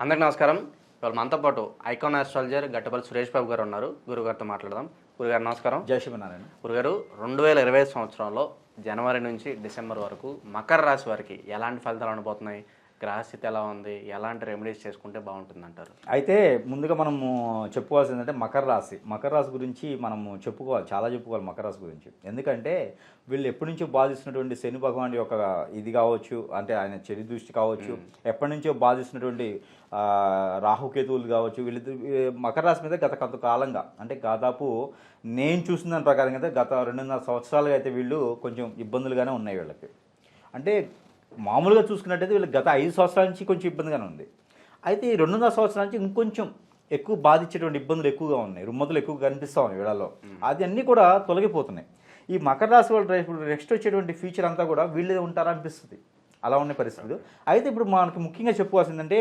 అందరికి నమస్కారం. ఇవాళ మనతో పాటు ఐకాన్ ఆస్ట్రాలజర్ గట్టపల్లి సురేష్ బాబు గారు ఉన్నారు. గురుగారితో మాట్లాడదాం. గురుగారు నమస్కారం. జై శ్రీమన్నారాయణ. గురుగారు రెండు వేల ఇరవై సంవత్సరంలో జనవరి నుంచి డిసెంబర్ వరకు మకర రాశి వారికి ఎలాంటి ఫలితాలు ఉండబోతున్నాయి గ్రహస్థితి ఎలా ఉంది? ఎలాంటి రెమెడీస్ చేసుకుంటే బాగుంటుంది అంటారు అయితే ముందుగా మనము చెప్పుకోవాల్సింది అంటే మకర రాశి. మకర రాశి గురించి మనము చెప్పుకోవాలి చాలా చెప్పుకోవాలి మకర రాశి గురించి. ఎందుకంటే వీళ్ళు ఎప్పటి నుంచో బాధిస్తున్నటువంటి శని భగవాన్ యొక్క ఇది కావచ్చు అంటే ఆయన చెరి దృష్టి కావచ్చు ఎప్పటి నుంచో బాధిస్తున్నటువంటి రాహుకేతువులు కావచ్చు వీళ్ళు మకర రాశి మీద గత కొంతకాలంగా అంటే దాదాపు నేను చూసిన దాని ప్రకారం అయితే గత రెండున్నర సంవత్సరాలుగా అయితే వీళ్ళు కొంచెం ఇబ్బందులుగానే ఉన్నాయి వీళ్ళకి. అంటే మామూలుగా చూసుకున్నట్టయితే వీళ్ళకి గత ఐదు సంవత్సరాల నుంచి కొంచెం ఇబ్బందిగానే ఉంది. అయితే ఈ రెండున్నర సంవత్సరాల నుంచి ఇంకొంచెం ఎక్కువ బాధించేటువంటి ఇబ్బందులు ఎక్కువగా ఉన్నాయి. రుమ్మతులు ఎక్కువ కనిపిస్తూ ఉన్నాయి వీళ్ళలో అది అన్నీ కూడా తొలగిపోతున్నాయి. ఈ మకర రాశి వాళ్ళు రేపు నెక్స్ట్ వచ్చేటువంటి ఫ్యూచర్ అంతా కూడా వీళ్ళే ఉంటారా అనిపిస్తుంది. అలా ఉన్న పరిస్థితులు. అయితే ఇప్పుడు మనకి ముఖ్యంగా చెప్పుకోవాల్సిందంటే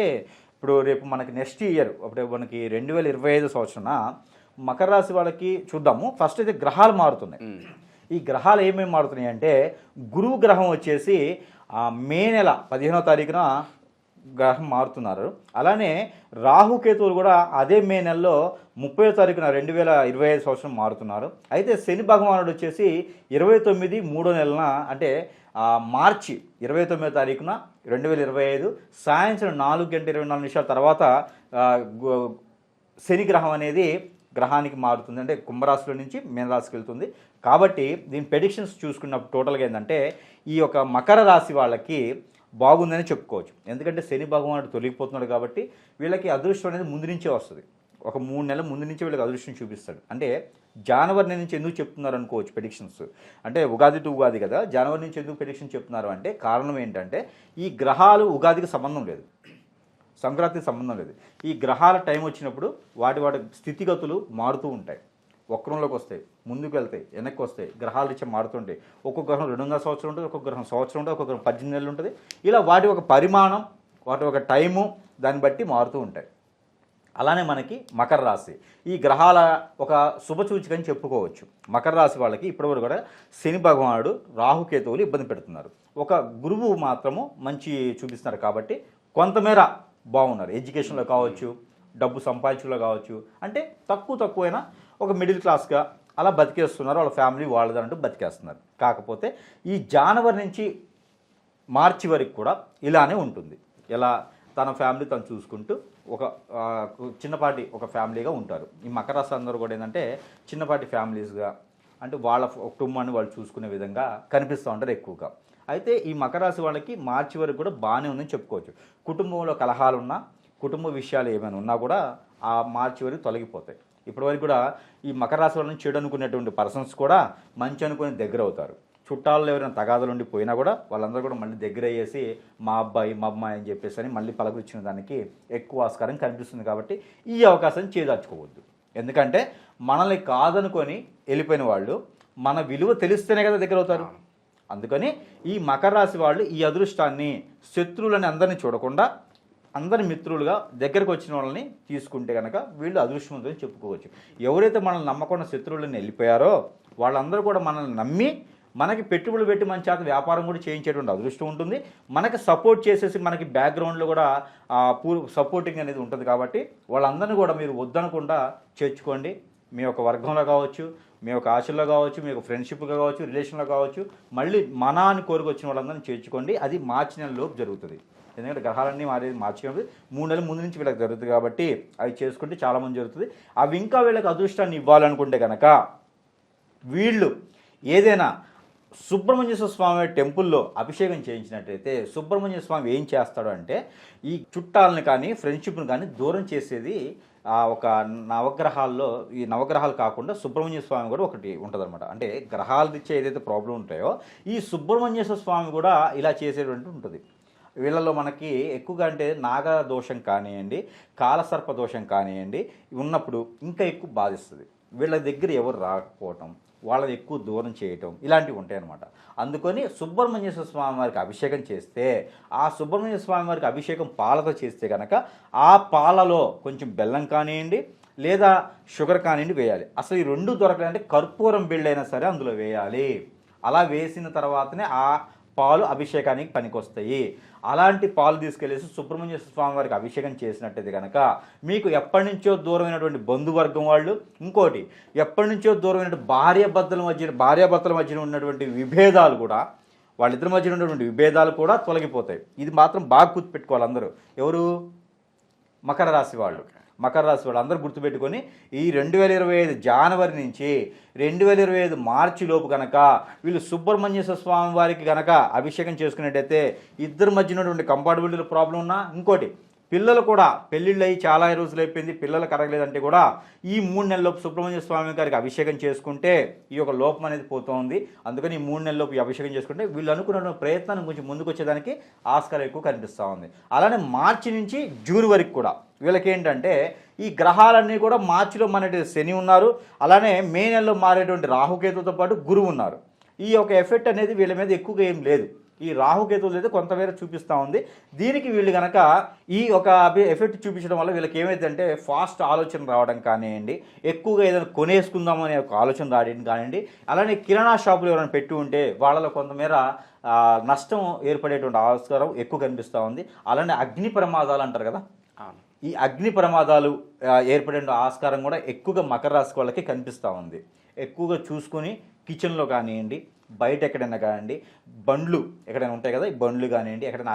ఇప్పుడు రేపు మనకి నెక్స్ట్ ఇయర్ అప్పుడు మనకి రెండు వేల ఇరవై ఐదు సంవత్సరాన మకర రాశి వాళ్ళకి చూద్దాము. ఫస్ట్ అయితే గ్రహాలు మారుతున్నాయి. ఈ గ్రహాలు ఏమేమి మారుతున్నాయి అంటే గురువు గ్రహం వచ్చేసి మే నెల పదిహేనో తారీఖున గ్రహం మారుతున్నారు. అలానే రాహుకేతువులు కూడా అదే మే నెలలో ముప్పై తారీఖున రెండు వేల ఇరవై ఐదు సంవత్సరం మారుతున్నారు. అయితే శని భగవానుడు వచ్చేసి ఇరవై తొమ్మిది మూడో నెలన అంటే మార్చి ఇరవై తొమ్మిదో తారీఖున రెండు వేల ఇరవై ఐదు సాయంత్రం నాలుగు గంటల ఇరవై నాలుగు నిమిషాల తర్వాత శని గ్రహం అనేది గ్రహానికి మారుతుంది. అంటే కుంభరాశిలో నుంచి మీనరాశికి వెళ్తుంది. కాబట్టి దీని ప్రెడిక్షన్స్ చూసుకున్నప్పుడు టోటల్గా ఏంటంటే ఈ యొక్క మకర రాశి వాళ్ళకి బాగుందని చెప్పుకోవచ్చు. ఎందుకంటే శని భగవానుడు తొలగిపోతున్నాడు కాబట్టి వీళ్ళకి అదృష్టం అనేది ముందు నుంచే వస్తుంది. ఒక మూడు నెలల ముందు నుంచి వీళ్ళకి అదృష్టం చూపిస్తాడు. అంటే జనవరి నుంచి ఎందుకు చెప్తున్నారు అనుకోవచ్చు ప్రెడిక్షన్స్ అంటే ఉగాది టు ఉగాది కదా జనవరి నుంచి ఎందుకు ప్రెడిక్షన్ చెప్తున్నారు అంటే కారణం ఏంటంటే ఈ గ్రహాలు ఉగాదికి సంబంధం లేదు. సంక్రాంతికి సంబంధం లేదు. ఈ గ్రహాల టైం వచ్చినప్పుడు వాటి వాటి స్థితిగతులు మారుతూ ఉంటాయి. వక్రంలోకి వస్తాయి ముందుకు వెళ్తాయి వెనక్కి వస్తాయి గ్రహాల ఇచ్చే మారుతుంటాయి ఒక్కొక్క గ్రహం రెండున్నర సంవత్సరం ఉంటుంది ఒక్కొక్క గ్రహం సంవత్సరం ఉంటుంది ఒక్కొక్క గ్రహం పద్దెనిమిది నెలలు ఉంటుంది. ఇలా వాటి ఒక పరిమాణం వాటి ఒక టైము దాన్ని బట్టి మారుతూ ఉంటాయి. అలానే మనకి మకర రాశి. ఈ గ్రహాల ఒక శుభసూచిక అని చెప్పుకోవచ్చు. మకర రాశి వాళ్ళకి ఇప్పటివరకు కూడా శని భగవానుడు రాహుకేతువులు ఇబ్బంది పెడుతున్నారు. ఒక గురువు మాత్రము మంచి చూపిస్తున్నారు కాబట్టి కొంతమేర బాగున్నారు. ఎడ్యుకేషన్లో కావచ్చు డబ్బు సంపాదించడంలో కావచ్చు. అంటే తక్కువ తక్కువైనా ఒక మిడిల్ క్లాస్గా అలా బతికేస్తున్నారు. వాళ్ళ ఫ్యామిలీ వాళ్ళదంటూ బతికేస్తున్నారు. కాకపోతే ఈ జనవరి నుంచి మార్చి వరకు కూడా ఇలానే ఉంటుంది. ఇలా తన ఫ్యామిలీ తను చూసుకుంటూ ఒక చిన్నపాటి ఒక ఫ్యామిలీగా ఉంటారు. ఈ మకర రాశి అందరూ కూడా ఏంటంటే చిన్నపాటి ఫ్యామిలీస్గా అంటే వాళ్ళ కుటుంబాన్ని వాళ్ళు చూసుకునే విధంగా కనిపిస్తూ ఉంటారు ఎక్కువగా. అయితే ఈ మకర రాశి వాళ్ళకి మార్చి వరకు కూడా బాగానే ఉందని చెప్పుకోవచ్చు. కుటుంబంలో కలహాలు ఉన్నా కుటుంబ విషయాలు ఏమైనా ఉన్నా కూడా ఆ మార్చి వరకు తొలగిపోతాయి. ఇప్పటివరకు కూడా ఈ మకర రాశి వాళ్ళని చెడు అనుకునేటువంటి పర్సన్స్ కూడా మంచి అనుకుని దగ్గర అవుతారు. చుట్టాల్లో ఎవరైనా తగాదలు ఉండి పోయినా కూడా వాళ్ళందరూ కూడా మళ్ళీ దగ్గర అయ్యేసి మా అబ్బాయి మా అమ్మాయి అని చెప్పేసి అని మళ్ళీ పలకరించిన దానికి ఎక్కువ ఆస్కారం కనిపిస్తుంది కాబట్టి ఈ అవకాశం చేదార్చుకోవద్దు ఎందుకంటే మనల్ని కాదనుకొని వెళ్ళిపోయిన వాళ్ళు మన విలువ తెలిస్తేనే కదా దగ్గర అవుతారు. అందుకని ఈ మకర రాశి వాళ్ళు ఈ అదృష్టాన్ని శత్రువులని అందరినీ చూడకుండా అందరి మిత్రులుగా దగ్గరకు వచ్చిన వాళ్ళని తీసుకుంటే కనుక వీళ్ళు అదృష్టవంతులు చెప్పుకోవచ్చు. ఎవరైతే మనల్ని నమ్మకుండా శత్రువులని వెళ్ళిపోయారో వాళ్ళందరూ కూడా మనల్ని నమ్మి మనకి పెట్టుబడులు పెట్టి మన చేత వ్యాపారం కూడా చేయించేటువంటి అదృష్టం ఉంటుంది. మనకి సపోర్ట్ చేసేసి మనకి బ్యాక్గ్రౌండ్లో కూడా పూ సపోర్టింగ్ అనేది ఉంటుంది కాబట్టి వాళ్ళందరినీ కూడా మీరు వద్దనకుండా చేర్చుకోండి. మీ యొక్క వర్గంలో కావచ్చు మీ యొక్క ఆశల్లో కావచ్చు మీ యొక్క ఫ్రెండ్షిప్గా కావచ్చు రిలేషన్లో కావచ్చు మళ్ళీ మన అని కోరుకొచ్చిన వాళ్ళందరినీ చేర్చుకోండి. అది మార్చి నెల లోపు జరుగుతుంది. ఎందుకంటే గ్రహాలన్నీ మారేది మార్చి మూడు నెలల ముందు నుంచి వీళ్ళకి జరుగుతుంది కాబట్టి అవి చేసుకుంటే చాలామంది జరుగుతుంది. అవి ఇంకా వీళ్ళకి అదృష్టాన్ని ఇవ్వాలనుకుంటే కనుక వీళ్ళు ఏదైనా సుబ్రహ్మణ్యేశ్వర స్వామి టెంపుల్లో అభిషేకం చేయించినట్టయితే సుబ్రహ్మణ్య స్వామి ఏం చేస్తాడు అంటే ఈ చుట్టాలను కానీ ఫ్రెండ్షిప్ని కానీ దూరం చేసేది ఆ ఒక నవగ్రహాల్లో ఈ నవగ్రహాలు కాకుండా సుబ్రహ్మణ్య స్వామి కూడా ఒకటి ఉంటుందన్నమాట. అంటే గ్రహాలు ఇచ్చే ఏదైతే ప్రాబ్లం ఉంటాయో ఈ సుబ్రహ్మణ్యేశ్వర స్వామి కూడా ఇలా చేసేటువంటి ఉంటుంది. వీళ్ళలో మనకి ఎక్కువగా అంటే నాగ దోషం కానివ్వండి కాలసర్ప దోషం కానివ్వండి ఉన్నప్పుడు ఇంకా ఎక్కువ బాధిస్తుంది. వీళ్ళ దగ్గర ఎవరు రాకపోవటం వాళ్ళని ఎక్కువ దూరం చేయటం ఇలాంటివి ఉంటాయన్నమాట అందుకని సుబ్రహ్మణ్యేశ్వర స్వామి వారికి అభిషేకం చేస్తే ఆ సుబ్రహ్మణ్య స్వామి వారికి అభిషేకం పాలతో చేస్తే కనుక ఆ పాలలో కొంచెం బెల్లం కానివ్వండి లేదా షుగర్ కానివ్వండి వేయాలి. అసలు ఈ రెండు దొరకాలంటే కర్పూరం బిళ్ళైనా సరే అందులో వేయాలి. అలా వేసిన తర్వాతనే ఆ పాలు అభిషేకానికి పనికొస్తాయి. అలాంటి పాలు తీసుకెళ్ళేసి సుబ్రహ్మణ్య స్వామి వారికి అభిషేకం చేసినట్టయితే కనుక మీకు ఎప్పటి నుంచో దూరమైనటువంటి బంధువర్గం వాళ్ళు ఇంకోటి ఎప్పటి నుంచో దూరమైన భార్యాభర్తల మధ్య భార్యాభర్తల మధ్యన ఉన్నటువంటి విభేదాలు కూడా వాళ్ళిద్దరి మధ్య ఉన్నటువంటి విభేదాలు కూడా తొలగిపోతాయి. ఇది మాత్రం బాగా గుర్తుపెట్టుకోవాలి అందరూ. ఎవరు? మకర రాశి వాళ్ళు. మకర రాశి వాళ్ళు అందరూ గుర్తుపెట్టుకొని ఈ రెండు వేల ఇరవై ఐదు జనవరి నుంచి రెండు వేల ఇరవై ఐదు మార్చి లోపు కనుక వీళ్ళు సుబ్రహ్మణ్యేశ్వర స్వామి వారికి కనుక అభిషేకం చేసుకున్నట్టయితే ఇద్దరి మధ్య ఉన్నటువంటి కంపార్టబిలిటీ ప్రాబ్లం ఉన్నా ఇంకోటి పిల్లలు కూడా పెళ్ళిళ్ళు అయ్యి చాలా రోజులు అయిపోయింది పిల్లలు కరగలేదంటే కూడా ఈ మూడు నెలలోపు సుబ్రహ్మణ్య స్వామి గారికి అభిషేకం చేసుకుంటే ఈ యొక్క లోపం అనేది పోతుంది అందుకని ఈ మూడు నెలలోపు అభిషేకం చేసుకుంటే వీళ్ళు అనుకున్న ప్రయత్నం కొంచెం ముందుకు వచ్చేదానికి ఆస్కారం ఎక్కువ కనిపిస్తూ ఉంది. అలానే మార్చి నుంచి జూన్ వరకు కూడా వీళ్ళకి ఏంటంటే ఈ గ్రహాలన్నీ కూడా మార్చిలో మనటి శని ఉన్నారు అలానే మే నెలలో మారేటువంటి రాహుకేతుతో పాటు గురువు ఉన్నారు. ఈ యొక్క ఎఫెక్ట్ అనేది వీళ్ళ మీద ఎక్కువగా ఏం లేదు. ఈ రాహుకేతువులు అయితే కొంతమేర చూపిస్తూ ఉంది. దీనికి వీళ్ళు కనుక ఈ ఒక ఎఫెక్ట్ చూపించడం వల్ల వీళ్ళకి ఏమైందంటే ఫాస్ట్ ఆలోచన రావడం కానివ్వండి ఎక్కువగా ఏదైనా కొనేసుకుందామనే ఒక ఆలోచన రావడం కానివ్వండి అలానే కిరాణా షాపులు ఎవరైనా పెట్టి ఉంటే వాళ్ళలో కొంతమేర నష్టం ఏర్పడేటువంటి ఆస్కారం ఎక్కువ కనిపిస్తూ ఉంది. అలానే అగ్ని ప్రమాదాలు అంటారు కదా? ఈ అగ్ని ప్రమాదాలు ఏర్పడే ఆస్కారం కూడా ఎక్కువగా మకర రాశి వాళ్ళకి కనిపిస్తూ ఉంది. ఎక్కువగా చూసుకొని కిచెన్లో కానివ్వండి బయట ఎక్కడైనా కానివ్వండి బండ్లు ఎక్కడైనా ఉంటాయి కదా ఈ బండ్లు కానివ్వండి ఎక్కడైనా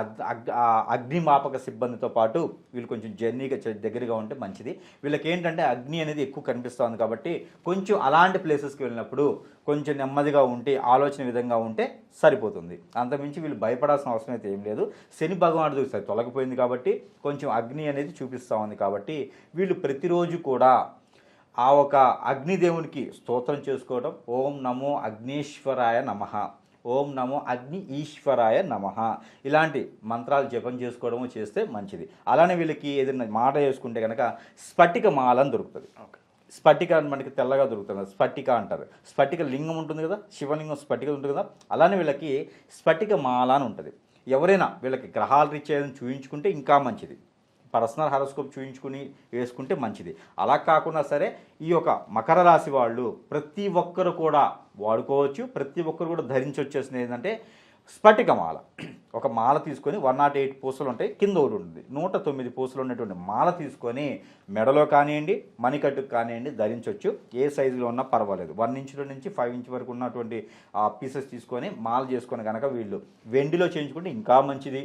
అగ్నిమాపక సిబ్బందితో పాటు వీళ్ళు కొంచెం జర్నీగా దగ్గరగా ఉంటే మంచిది. వీళ్ళకి ఏంటంటే అగ్ని అనేది ఎక్కువ కనిపిస్తుంది కాబట్టి కొంచెం అలాంటి ప్లేసెస్కి వెళ్ళినప్పుడు కొంచెం నెమ్మదిగా ఉంటే ఆలోచన విధంగా ఉంటే సరిపోతుంది. అంతమించి వీళ్ళు భయపడాల్సిన అవసరం అయితే ఏం లేదు. శని భగవానుడు సరి తొలగిపోయింది కాబట్టి కొంచెం అగ్ని అనేది చూపిస్తూ ఉంది కాబట్టి వీళ్ళు ప్రతిరోజు కూడా ఆ ఒక అగ్నిదేవునికి స్తోత్రం చేసుకోవడం ఓం నమో అగ్నేశ్వరాయ నమ. ఓం నమో అగ్ని ఈశ్వరాయ నమ. ఇలాంటి మంత్రాలు జపం చేసుకోవడము చేస్తే మంచిది. అలానే వీళ్ళకి ఏదైనా మాట వేసుకుంటే కనుక స్ఫటిక మాల అని దొరుకుతుంది. స్ఫటిక అని మనకి తెల్లగా దొరుకుతుంది. స్ఫటిక అంటారు. స్ఫటిక లింగం ఉంటుంది కదా? శివలింగం స్ఫటిక ఉంటుంది కదా? అలానే వీళ్ళకి స్ఫటిక మాల అని ఉంటుంది. ఎవరైనా వీళ్ళకి గ్రహాల రీత్యా ఏదైనా చూయించుకుంటే ఇంకా మంచిది. పర్సనల్ హారోస్కోప్ చూయించుకుని వేసుకుంటే మంచిది. అలా కాకుండా సరే ఈ యొక్క మకర రాశి వాళ్ళు ప్రతి ఒక్కరు కూడా వాడుకోవచ్చు ప్రతి ఒక్కరు కూడా ధరించి వచ్చేసింది ఏంటంటే స్ఫటిక మాల. ఒక మాల తీసుకొని వన్ నాట్ ఎయిట్ పూసలు ఉంటాయి కింద ఒకటి ఉంటుంది. నూట తొమ్మిది పూసలు ఉన్నటువంటి మాల తీసుకొని మెడలో కానివ్వండి మణికట్టుకు కానివ్వండి ధరించవచ్చు ఏ సైజులో ఉన్నా పర్వాలేదు. వన్ ఇంచులో నుంచి ఫైవ్ ఇంచ్ వరకు ఉన్నటువంటి ఆ పీసెస్ తీసుకొని మాల చేసుకొని కనుక వీళ్ళు వెండిలో చేయించుకుంటే ఇంకా మంచిది.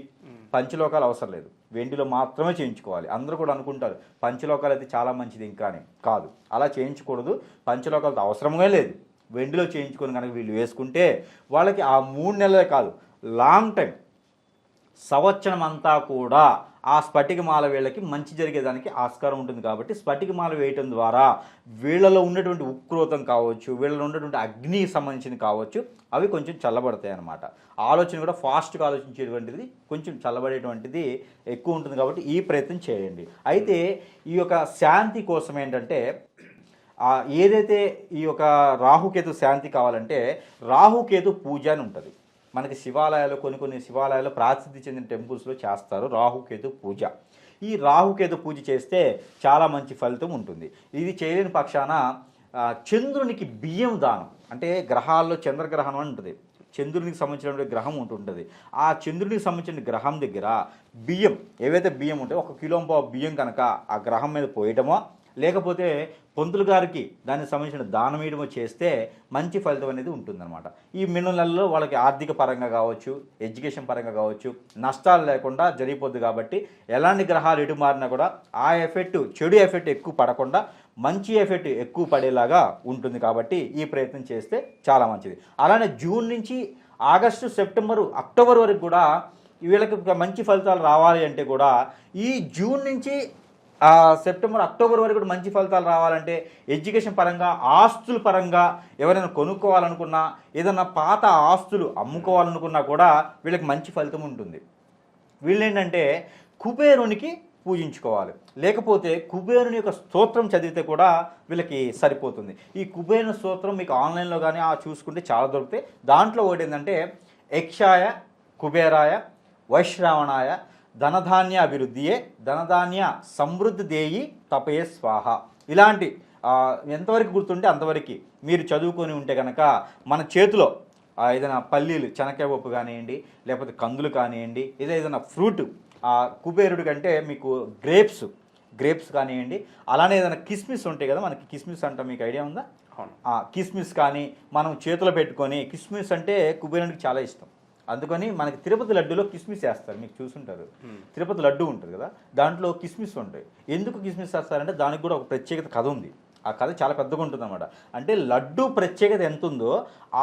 పంచలోకాలు అవసరం లేదు. వెండిలో మాత్రమే చేయించుకోవాలి. అందరూ కూడా అనుకుంటారు పంచలోకాలు అయితే చాలా మంచిది ఇంకా కాదు. అలా చేయించకూడదు. పంచలోకాలతో అవసరమే లేదు. వెండిలో చేయించుకొని కనుక వీళ్ళు వేసుకుంటే వాళ్ళకి ఆ మూడు నెలలే కాదు లాంగ్ టైం సంవత్సరం అంతా కూడా ఆ స్ఫటికమాల వీళ్ళకి మంచి జరిగేదానికి ఆస్కారం ఉంటుంది కాబట్టి స్ఫటికమాల వేయటం ద్వారా వీళ్ళలో ఉన్నటువంటి ఉక్రోతం కావచ్చు వీళ్ళలో ఉన్నటువంటి అగ్నికి సంబంధించింది కావచ్చు అవి కొంచెం చల్లబడతాయి అన్నమాట. ఆలోచన కూడా ఫాస్ట్గా ఆలోచించేటువంటిది కొంచెం చల్లబడేటువంటిది ఎక్కువ ఉంటుంది కాబట్టి ఈ ప్రయత్నం చేయండి. అయితే ఈ యొక్క శాంతి కోసం ఏంటంటే ఏదైతే ఈ యొక్క రాహుకేతు శాంతి కావాలంటే రాహుకేతు పూజ అని ఉంటుంది. మనకి శివాలయాలు కొన్ని కొన్ని శివాలయాలు ప్రాసిద్ధి చెందిన టెంపుల్స్లో చేస్తారు రాహుకేతు పూజ. ఈ రాహుకేతు పూజ చేస్తే చాలా మంచి ఫలితం ఉంటుంది. ఇది చేయలేని పక్షాన చంద్రునికి బియ్యం దానం అంటే గ్రహాల్లో చంద్రగ్రహణం అని ఉంటుంది. చంద్రునికి సంబంధించినటువంటి గ్రహం ఉంటుంటుంది ఆ చంద్రునికి సంబంధించిన గ్రహం దగ్గర బియ్యం ఏవైతే బియ్యం ఉంటాయో ఒక కిలోంపా బియ్యం కనుక ఆ గ్రహం మీద పోయటమో లేకపోతే పంతులు గారికి దానికి సంబంధించిన దానం వేయడమో చేస్తే మంచి ఫలితం అనేది ఉంటుందన్నమాట. ఈ మిన్ను వాళ్ళకి ఆర్థిక పరంగా కావచ్చు ఎడ్యుకేషన్ పరంగా కావచ్చు నష్టాలు లేకుండా జరిగిపోద్ది కాబట్టి ఎలాంటి గ్రహాలు ఎటు మారినా కూడా ఆ ఎఫెక్ట్ చెడు ఎఫెక్ట్ ఎక్కువ పడకుండా మంచి ఎఫెక్ట్ ఎక్కువ పడేలాగా ఉంటుంది కాబట్టి ఈ ప్రయత్నం చేస్తే చాలా మంచిది. అలానే జూన్ నుంచి ఆగస్టు సెప్టెంబరు అక్టోబర్ వరకు కూడా వీళ్ళకి మంచి ఫలితాలు రావాలి అంటే కూడా ఈ జూన్ నుంచి సెప్టెంబర్ అక్టోబర్ వరకు కూడా మంచి ఫలితాలు రావాలంటే ఎడ్యుకేషన్ పరంగా ఆస్తుల పరంగా ఎవరైనా కొనుక్కోవాలనుకున్నా ఏదైనా పాత ఆస్తులు అమ్ముకోవాలనుకున్నా కూడా వీళ్ళకి మంచి ఫలితం ఉంటుంది. వీళ్ళేంటంటే కుబేరునికి పూజించుకోవాలి. లేకపోతే కుబేరుని యొక్క స్తోత్రం చదివితే కూడా వీళ్ళకి సరిపోతుంది. ఈ కుబేరుని స్తోత్రం మీకు ఆన్లైన్లో కానీ ఆ చూసుకుంటే చాలా దొరుకుతాయి. దాంట్లో ఒకటి ఏంటంటే యక్షాయ కుబేరాయ వైశ్రావణాయ ధనధాన్య అభివృద్ధియే ధనధాన్య సమృద్ధి దేయి తపయే స్వాహ. ఇలాంటి ఎంతవరకు గుర్తుంటే అంతవరకు మీరు చదువుకొని ఉంటే కనుక మన చేతిలో ఏదైనా పల్లీలు చెనక్కాయ పప్పు కానివ్వండి లేకపోతే కందులు కానివ్వండి ఏదో ఏదైనా ఫ్రూట్ ఆ కుబేరుడి కంటే మీకు గ్రేప్స్ గ్రేప్స్ కానివ్వండి అలానే ఏదైనా కిస్మిస్ ఉంటాయి కదా మనకి కిస్మిస్ అంటాం మీకు ఐడియా ఉందా? కిస్మిస్ కానీ మనం చేతిలో పెట్టుకొని కిస్మిస్ అంటే కుబేరునికి చాలా ఇష్టం. అందుకని మనకి తిరుపతి లడ్డూలో కిస్మిస్ వేస్తారు మీకు చూసుంటారు. తిరుపతి లడ్డు ఉంటుంది కదా దాంట్లో కిస్మిస్ ఉంటాయి. ఎందుకు కిస్మిస్ వేస్తారంటే దానికి కూడా ఒక ప్రత్యేకత కథ ఉంది. ఆ కథ చాలా పెద్దగా ఉంటుంది అనమాట అంటే లడ్డు ప్రత్యేకత ఎంత ఉందో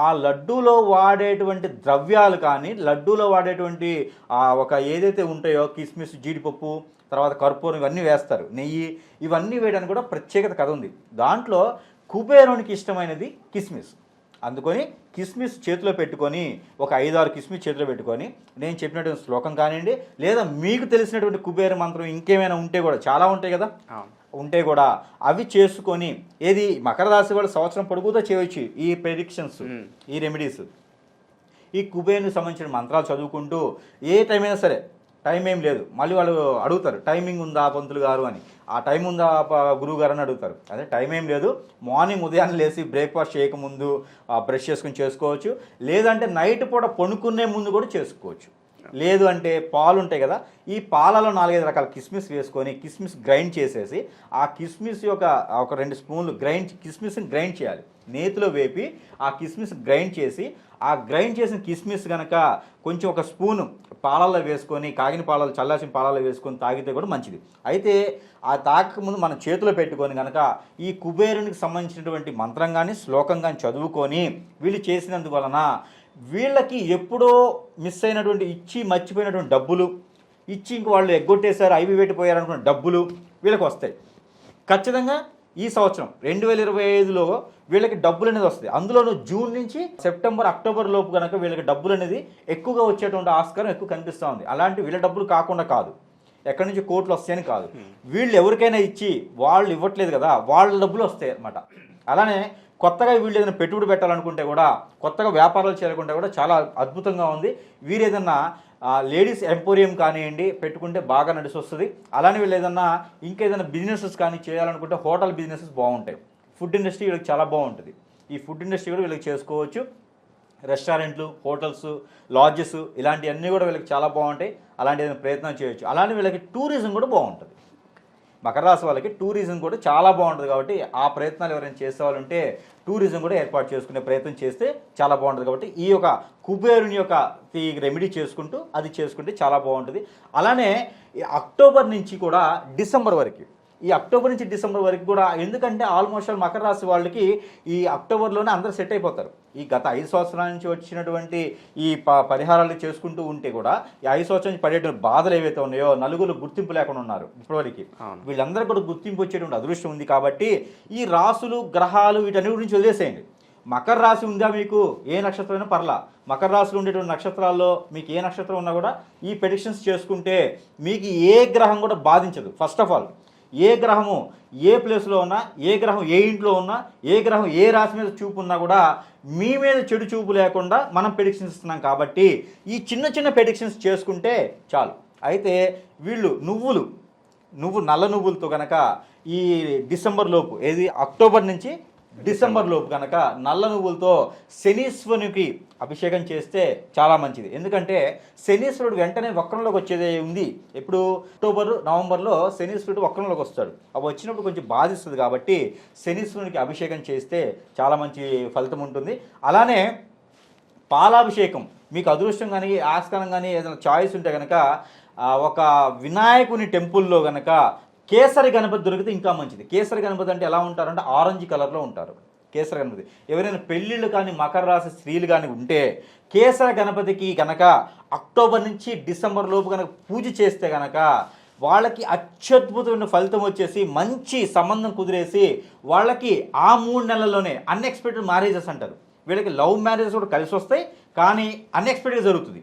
ఆ లడ్డూలో వాడేటువంటి ద్రవ్యాలు కానీ లడ్డూలో వాడేటువంటి ఆ ఒక ఏదైతే ఉంటాయో కిస్మిస్ జీడిపప్పు తర్వాత కర్పూరం ఇవన్నీ వేస్తారు. నెయ్యి ఇవన్నీ వేయడానికి కూడా ప్రత్యేకత కథ ఉంది. దాంట్లో కుబేరునికి ఇష్టమైనది కిస్మిస్. అందుకొని కిస్మిస్ చేతిలో పెట్టుకొని ఒక ఐదారు కిస్మిస్ చేతిలో పెట్టుకొని నేను చెప్పినటువంటి శ్లోకం కానివ్వండి లేదా మీకు తెలిసినటువంటి కుబేర మంత్రం ఇంకేమైనా ఉంటే కూడా చాలా ఉంటాయి కదా? ఉంటే కూడా అవి చేసుకొని ఏది మకర రాశి వాళ్ళు సంవత్సరం పొడుగుతో చేయవచ్చు ఈ ప్రెడిక్షన్స్. ఈ రెమెడీస్ ఈ కుబేరునికి సంబంధించిన మంత్రాలు చదువుకుంటూ ఏ టైం అయినా సరే టైం ఏం లేదు. మళ్ళీ వాళ్ళు అడుగుతారు టైమింగ్ ఉందా పంతులు గారు? అని. ఆ టైం ఉందా గురువు గారు అని అడుగుతారు. అదే టైం ఏం లేదు. మార్నింగ్ ఉదయాన్నే లేచి బ్రేక్ఫాస్ట్ చేయకముందు బ్రష్ చేసుకుని చేసుకోవచ్చు. లేదంటే నైట్ పూట పనుకునే ముందు కూడా చేసుకోవచ్చు. లేదు అంటే పాలు ఉంటాయి కదా ఈ పాలలో నాలుగైదు రకాల కిస్మిస్ వేసుకొని కిస్మిస్ గ్రైండ్ చేసేసి ఆ కిస్మిస్ యొక్క ఒక రెండు స్పూన్లు గ్రైండ్ కిస్మిస్ని గ్రైండ్ చేయాలి. నేతిలో వేపి ఆ కిస్మిస్ గ్రైండ్ చేసి ఆ గ్రైండ్ చేసిన కిస్మిస్ కనుక కొంచెం ఒక స్పూను పాలల్లో వేసుకొని కాగిన పాలలో చల్లాసిన పాలల్లో వేసుకొని తాగితే కూడా మంచిది. అయితే ఆ తాకముందు మనం చేతిలో పెట్టుకొని కనుక ఈ కుబేరునికి సంబంధించినటువంటి మంత్రం కానీ శ్లోకం కానీ చదువుకొని వీళ్ళు చేసినందువలన వీళ్ళకి ఎప్పుడో మిస్ అయినటువంటి ఇచ్చి మర్చిపోయినటువంటి డబ్బులు ఇచ్చి ఇంక వాళ్ళు ఎగ్గొట్టేశారు ఐవి పెట్టిపోయారు అనుకున్న డబ్బులు వీళ్ళకి వస్తాయి. ఖచ్చితంగా ఈ సంవత్సరం రెండు వేల ఇరవై ఐదులో వీళ్ళకి డబ్బులు అనేది వస్తాయి. అందులోనూ జూన్ నుంచి సెప్టెంబర్ అక్టోబర్ లోపు కనుక వీళ్ళకి డబ్బులు అనేది ఎక్కువగా వచ్చేటువంటి ఆస్కారం ఎక్కువ కనిపిస్తూ ఉంది. అలాంటి వీళ్ళ డబ్బులు కాకుండా కాదు. ఎక్కడి నుంచి కోట్లు వస్తాయని కాదు. వీళ్ళు ఎవరికైనా ఇచ్చి వాళ్ళు ఇవ్వట్లేదు కదా వాళ్ళ డబ్బులు వస్తాయి అన్నమాట. అలానే కొత్తగా వీళ్ళు ఏదైనా పెట్టుబడి పెట్టాలనుకుంటే కూడా కొత్తగా వ్యాపారాలు చేయాలనుకుంటే కూడా చాలా అద్భుతంగా ఉంది. వీరు ఏదన్నా లేడీస్ ఎంపోరియం కానివ్వండి పెట్టుకుంటే బాగా నడిచి వస్తుంది అలానే వీళ్ళు ఏదన్నా ఇంకేదైనా బిజినెసెస్ కానీ చేయాలనుకుంటే హోటల్ బిజినెసెస్ బాగుంటాయి. ఫుడ్ ఇండస్ట్రీ వీళ్ళకి చాలా బాగుంటుంది. ఈ ఫుడ్ ఇండస్ట్రీ కూడా వీళ్ళకి చేసుకోవచ్చు. రెస్టారెంట్లు హోటల్స్ లాడ్జెస్ ఇలాంటివన్నీ కూడా వీళ్ళకి చాలా బాగుంటాయి. అలాంటి ఏదైనా ప్రయత్నం చేయొచ్చు. అలానే వీళ్ళకి టూరిజం కూడా బాగుంటుంది. మకర రాశి వాళ్ళకి టూరిజం కూడా చాలా బాగుంటుంది కాబట్టి ఆ ప్రయత్నాలు ఎవరైనా చేసేవాళ్ళుంటే టూరిజం కూడా ఏర్పాటు చేసుకునే ప్రయత్నం చేస్తే చాలా బాగుంటుంది కాబట్టి ఈ యొక్క కుబేరుని యొక్క రెమెడీ చేసుకుంటూ అది చేసుకుంటే చాలా బాగుంటుంది. అలానే అక్టోబర్ నుంచి కూడా డిసెంబర్ వరకు ఈ అక్టోబర్ నుంచి డిసెంబర్ వరకు కూడా ఎందుకంటే ఆల్మోస్ట్ మకర రాశి వాళ్ళకి ఈ అక్టోబర్లోనే అందరూ సెట్ అయిపోతారు. ఈ గత ఐదు సంవత్సరాల నుంచి వచ్చినటువంటి ఈ ప పరిహారాలు చేసుకుంటూ ఉంటే కూడా ఈ ఐదు సంవత్సరాల నుంచి పడేటువంటి బాధలు ఏవైతే ఉన్నాయో నలుగురు గుర్తింపు లేకుండా ఉన్నారు ఇప్పటివరకు. వీళ్ళందరూ కూడా గుర్తింపు వచ్చేటువంటి అదృష్టం ఉంది కాబట్టి ఈ రాసులు గ్రహాలు వీటన్నిటి గురించి వదిలేసేయండి. మకర రాశి ఉందా మీకు? ఏ నక్షత్రమైనా పర్లా. మకర రాశిలో ఉండేటువంటి నక్షత్రాల్లో మీకు ఏ నక్షత్రం ఉన్నా కూడా ఈ ప్రెడిక్షన్స్ చేసుకుంటే మీకు ఏ గ్రహం కూడా బాధించదు. ఫస్ట్ ఆఫ్ ఆల్ ఏ గ్రహము ఏ ప్లేస్లో ఉన్నా ఏ గ్రహం ఏ ఇంట్లో ఉన్నా ఏ గ్రహం ఏ రాశి మీద చూపు ఉన్నా కూడా మీ మీద చెడు చూపు లేకుండా మనం ప్రెడిక్షన్స్ ఇస్తున్నాం కాబట్టి ఈ చిన్న చిన్న ప్రెడిక్షన్స్ చేసుకుంటే చాలు. అయితే వీళ్ళు నువ్వులు నువ్వు నల్ల నువ్వులతో కనుక ఈ డిసెంబర్ లోపు ఏది? అక్టోబర్ నుంచి డిసెంబర్ లోపు కనుక నల్ల నువ్వులతో శనీశ్వరునికి అభిషేకం చేస్తే చాలా మంచిది. ఎందుకంటే శనీశ్వరుడు వెంటనే వక్రంలోకి వచ్చేది ఉంది. ఇప్పుడు అక్టోబర్ నవంబర్లో శనీశ్వరుడు వక్రంలోకి వస్తాడు. అవి వచ్చినప్పుడు కొంచెం బాధిస్తుంది కాబట్టి శనీశ్వరునికి అభిషేకం చేస్తే చాలా మంచి ఫలితం ఉంటుంది. అలానే పాలాభిషేకం. మీకు అదృష్టం కానీ ఆస్కారం కానీ ఏదైనా చాయిస్ ఉంటే కనుక ఒక వినాయకుని టెంపుల్లో కనుక కేసరి గణపతి దొరికితే ఇంకా మంచిది. కేసరి గణపతి అంటే ఎలా ఉంటారంటే ఆరెంజ్ కలర్లో ఉంటారు. కేసర గణపతి ఎవరైనా పెళ్ళిళ్ళు కానీ మకర రాశి స్త్రీలు కానీ ఉంటే కేసర గణపతికి కనుక అక్టోబర్ నుంచి డిసెంబర్ లోపు కనుక పూజ చేస్తే కనుక వాళ్ళకి అత్యద్భుతమైన ఫలితం వచ్చేసి మంచి సంబంధం కుదిరేసి వాళ్ళకి ఆ మూడు నెలల్లోనే అన్ఎక్స్పెక్టెడ్ మ్యారేజెస్ అంటారు. వీళ్ళకి లవ్ మ్యారేజెస్ కూడా కలిసి వస్తాయి కానీ అన్ఎక్స్పెక్టెడ్గా జరుగుతుంది.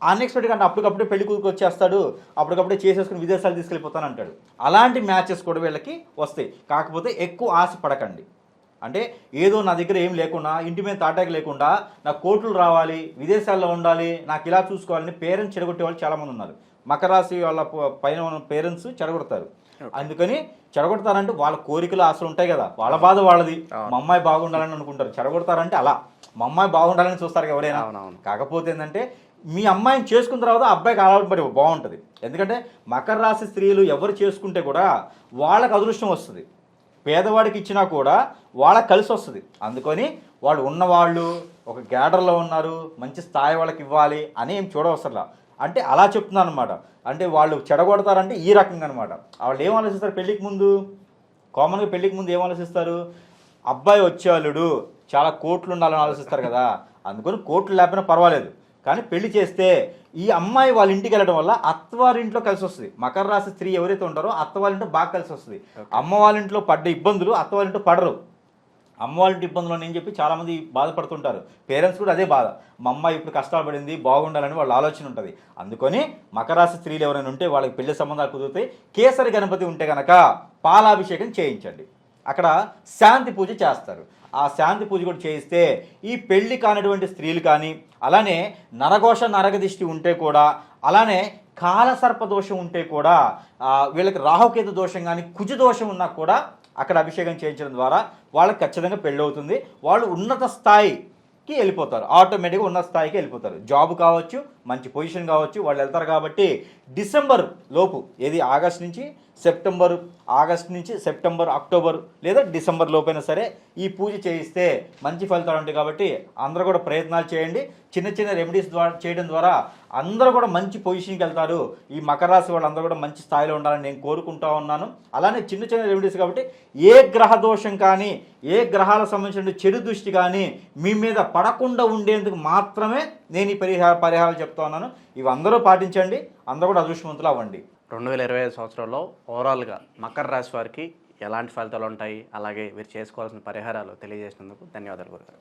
అన్ఎక్స్పెక్టెడ్ అంటే అప్పటికప్పుడే పెళ్ళి కూతురు వచ్చేస్తాడు అప్పటికప్పుడే చేసేసుకుని విదేశాలు తీసుకెళ్ళిపోతాను అంటాడు అలాంటి మ్యాచెస్ కూడా వీళ్ళకి వస్తాయి. కాకపోతే ఎక్కువ ఆశ పడకండి అంటే ఏదో నా దగ్గర ఏం లేకుండా ఇంటి మీద తాటాకి లేకుండా నాకు కోట్లు రావాలి విదేశాల్లో ఉండాలి నాకు ఇలా చూసుకోవాలని పేరెంట్స్ చెడగొట్టే వాళ్ళు చాలామంది ఉన్నారు. మకర రాశి వాళ్ళ పైన ఉన్న పేరెంట్స్ చెడగొడతారు. అందుకని చెడగొడతారంటే వాళ్ళ కోరికలు ఆశలు ఉంటాయి కదా. వాళ్ళ బాధ వాళ్ళది. మా అమ్మాయి బాగుండాలని అనుకుంటారు. చెడగొడతారంటే అలా. మా అమ్మాయి బాగుండాలని చూస్తారు ఎవరైనా. కాకపోతే ఏంటంటే మీ అమ్మాయిని చేసుకున్న తర్వాత అబ్బాయికి అలవాటు పడి బాగుంటుంది. ఎందుకంటే మకర రాశి స్త్రీలు ఎవరు చేసుకుంటే కూడా వాళ్ళకి అదృష్టం వస్తుంది. పేదవాడికి ఇచ్చినా కూడా వాళ్ళకి కలిసి వస్తుంది. అందుకని వాళ్ళు ఉన్నవాళ్ళు ఒక గ్యాడర్లో ఉన్నారు మంచి స్థాయి వాళ్ళకి ఇవ్వాలి అని ఏం చూడవసరలా. అంటే అలా చెప్తున్నాను అనమాట అంటే వాళ్ళు చెడగొడతారంటే ఈ రకంగా అనమాట వాళ్ళు ఏం ఆలోచిస్తారు పెళ్ళికి ముందు? కామన్గా పెళ్ళికి ముందు ఏం ఆలోచిస్తారు? అబ్బాయి వచ్చేవాళ్ళుడు చాలా కోట్లు ఉండాలని ఆలోచిస్తారు కదా. అందుకని కోట్లు లేకపోయినా పర్వాలేదు. కానీ పెళ్ళి చేస్తే ఈ అమ్మాయి వాళ్ళ ఇంటికి వెళ్ళడం వల్ల అత్తవారింట్లో కలిసి వస్తుంది. మకర రాశి స్త్రీ ఎవరైతే ఉంటారో అత్తవారింట్లో బాగా కలిసి వస్తుంది. అమ్మ వాళ్ళ ఇంట్లో పడ్డ ఇబ్బందులు అత్తవారింట్లో పడరు. అమ్మ వాళ్ళ ఇంటి ఇబ్బందులు అని చెప్పి చాలామంది బాధపడుతుంటారు. పేరెంట్స్ కూడా అదే బాధ. మా అమ్మాయి ఇప్పుడు కష్టాలు పడింది బాగుండాలని వాళ్ళ ఆలోచన ఉంటుంది. అందుకని మకర రాశి స్త్రీలు ఎవరైనా ఉంటే వాళ్ళకి పెళ్ళి సంబంధాలు కుదిరితే కేసరి గణపతి ఉంటే గనక పాలాభిషేకం చేయించండి. అక్కడ శాంతి పూజ చేస్తారు. ఆ శాంతి పూజ కూడా చేయిస్తే ఈ పెళ్ళి కానటువంటి స్త్రీలు కానీ అలానే నరఘోష నరగదిష్టి ఉంటే కూడా అలానే కాలసర్ప దోషం ఉంటే కూడా వీళ్ళకి రాహుకేతు దోషం కానీ కుజ దోషం ఉన్నా కూడా అక్కడ అభిషేకం చేయించడం ద్వారా వాళ్ళకి ఖచ్చితంగా పెళ్ళి అవుతుంది వాళ్ళు ఉన్నత స్థాయికి వెళ్ళిపోతారు. ఆటోమేటిక్గా ఉన్న స్థాయికి వెళ్ళిపోతారు. జాబ్ కావచ్చు మంచి పొజిషన్ కావచ్చు వాళ్ళు వెళ్తారు కాబట్టి డిసెంబర్ లోపు ఏది ఆగస్ట్ నుంచి సెప్టెంబర్ ఆగస్ట్ నుంచి సెప్టెంబర్ అక్టోబర్ లేదా డిసెంబర్ లోపైనా సరే ఈ పూజ చేయిస్తే మంచి ఫలితాలు ఉంటాయి కాబట్టి అందరూ కూడా ప్రయత్నాలు చేయండి. చిన్న చిన్న రెమెడీస్ ద్వారా చేయడం ద్వారా అందరూ కూడా మంచి పొజిషన్కి వెళ్తారు. ఈ మకర రాశి వాళ్ళందరూ కూడా మంచి స్థాయిలో ఉండాలని నేను కోరుకుంటా ఉన్నాను. అలానే చిన్న చిన్న రెమెడీస్ కాబట్టి ఏ గ్రహ దోషం కానీ ఏ గ్రహాలకు సంబంధించిన చెడు దృష్టి కానీ మీ మీద పడకుండా ఉండేందుకు మాత్రమే నేను ఈ పరిహార పరిహారాలు చెప్తా ఉన్నాను. ఇవి అందరూ పాటించండి అందరూ కూడా అదృష్టవంతులు అవ్వండి. రెండు వేల ఇరవై ఐదు సంవత్సరంలో ఓవరాల్గా మకర రాశి వారికి ఎలాంటి ఫలితాలు ఉంటాయి? అలాగే వీరు చేసుకోవాల్సిన పరిహారాలు తెలియజేసినందుకు ధన్యవాదాలు గురుగారు.